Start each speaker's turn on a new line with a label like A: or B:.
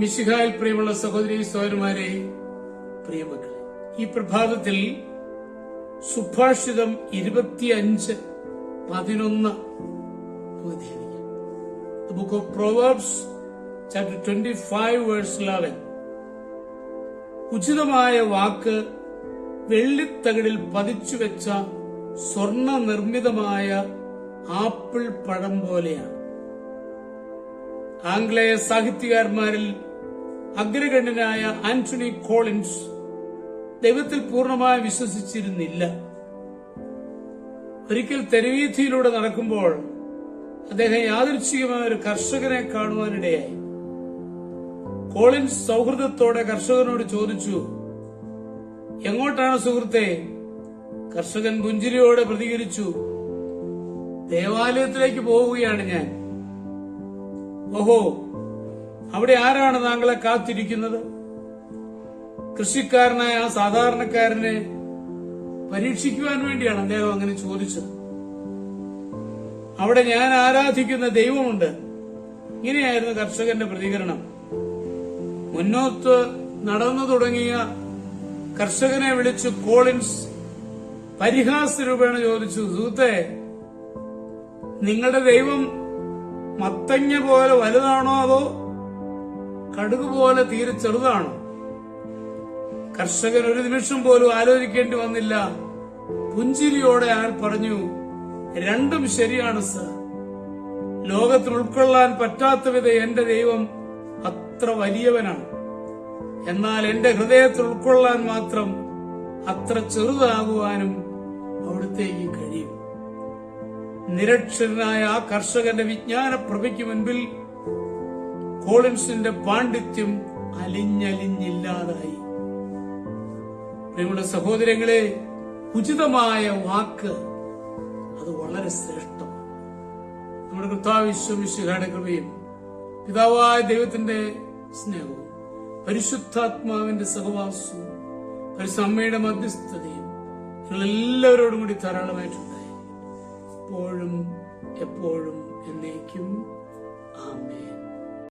A: മിശിഹായിൽ പ്രിയമുള്ള സഹോദരി സഹോദരന്മാരെ പ്രിയമക്കളെ ഈ പ്രഭാതത്തിൽ സുഭാഷിതം ഇരുപത്തിയഞ്ച് പതിനൊന്ന് book of The book of Proverbs, chapter 25, verse 11. ഉചിതമായ വാക്ക് വെള്ളിത്തകിടിൽ പതിച്ചു വെച്ച സ്വർണ നിർമ്മിതമായ ആപ്പിൾ പഴം പോലെയാണ് ആംഗ്ലേയ സാഹിത്യകാരന്മാരിൽ അഗ്രഗണ്യനായ ആന്റണി കോളിൻസ് ദൈവത്തിൽ പൂർണമായി വിശ്വസിച്ചിരുന്നില്ല. ഒരിക്കൽ തെരുവീഥിയിലൂടെ നടക്കുമ്പോൾ അദ്ദേഹം യാദൃച്ഛികമായ ഒരു കർഷകനെ കാണുവാനിടയായി. കോളിൻസ് സൗഹൃദത്തോടെ കർഷകനോട് ചോദിച്ചു എങ്ങോട്ടാണ് സുഹൃത്തെ? കർഷകൻ പുഞ്ചിരിയോടെ പ്രതികരിച്ചു ദേവാലയത്തിലേക്ക് പോവുകയാണ് ഞാൻ. ഓഹോ അവിടെ ആരാണ് താങ്കളെ കാത്തിരിക്കുന്നത്? കൃഷിക്കാരനായ ആ സാധാരണക്കാരനെ പരീക്ഷിക്കുവാൻ വേണ്ടിയാണ് അദ്ദേഹം അങ്ങനെ ചോദിച്ചത്. അവിടെ ഞാൻ ആരാധിക്കുന്ന ദൈവമുണ്ട്. ഇങ്ങനെയായിരുന്നു കർഷകന്റെ പ്രതികരണം. മുന്നോട്ട് നടന്നു തുടങ്ങിയ കർഷകനെ വിളിച്ച് കോളിൻസ് പരിഹാസ രൂപേണ ചോദിച്ചു സുഹൃത്തെ നിങ്ങളുടെ ദൈവം മത്തങ്ങ പോലെ വലുതാണോ അതോ കടുക് പോലെ തീരെ ചെറുതാണ്. കർഷകൻ ഒരു നിമിഷം പോലും ആലോചിക്കേണ്ടി വന്നില്ല. പുഞ്ചിരിയോടെ അയാൾ പറഞ്ഞു രണ്ടും ശരിയാണ് സർ. ലോകത്തിൽ ഉൾക്കൊള്ളാൻ പറ്റാത്ത വിധ എന്റെ ദൈവം അത്ര വലിയവനാണ്. എന്നാൽ എന്റെ ഹൃദയത്തിൽ ഉൾക്കൊള്ളാൻ മാത്രം അത്ര ചെറുതാകുവാനും അവിടുത്തേക്ക് കഴിയും. നിരക്ഷരനായ ആ കർഷകന്റെ വിജ്ഞാന പ്രഭയ്ക്ക് മുൻപിൽ കോളിൻസിന്റെ പാണ്ഡിത്യം അലിഞ്ഞലിഞ്ഞില്ലാതായി. പ്രിയമുള്ള സഹോദരങ്ങളെ ഉചിതമായ വാക്ക് അത് വളരെ ശ്രേഷ്ഠം. നമ്മുടെ കർത്താവിശ്വമിശുഖയുടെ കൃപയും പിതാവായ ദൈവത്തിന്റെ സ്നേഹവും പരിശുദ്ധാത്മാവിന്റെ സഹവാസവും പരിസമ്മയുടെ മധ്യസ്ഥതയും നിങ്ങൾ എല്ലാവരോടും കൂടി ധാരാളമായിട്ടുണ്ടായി. എപ്പോഴും എപ്പോഴും എന്നേക്കും ആമേ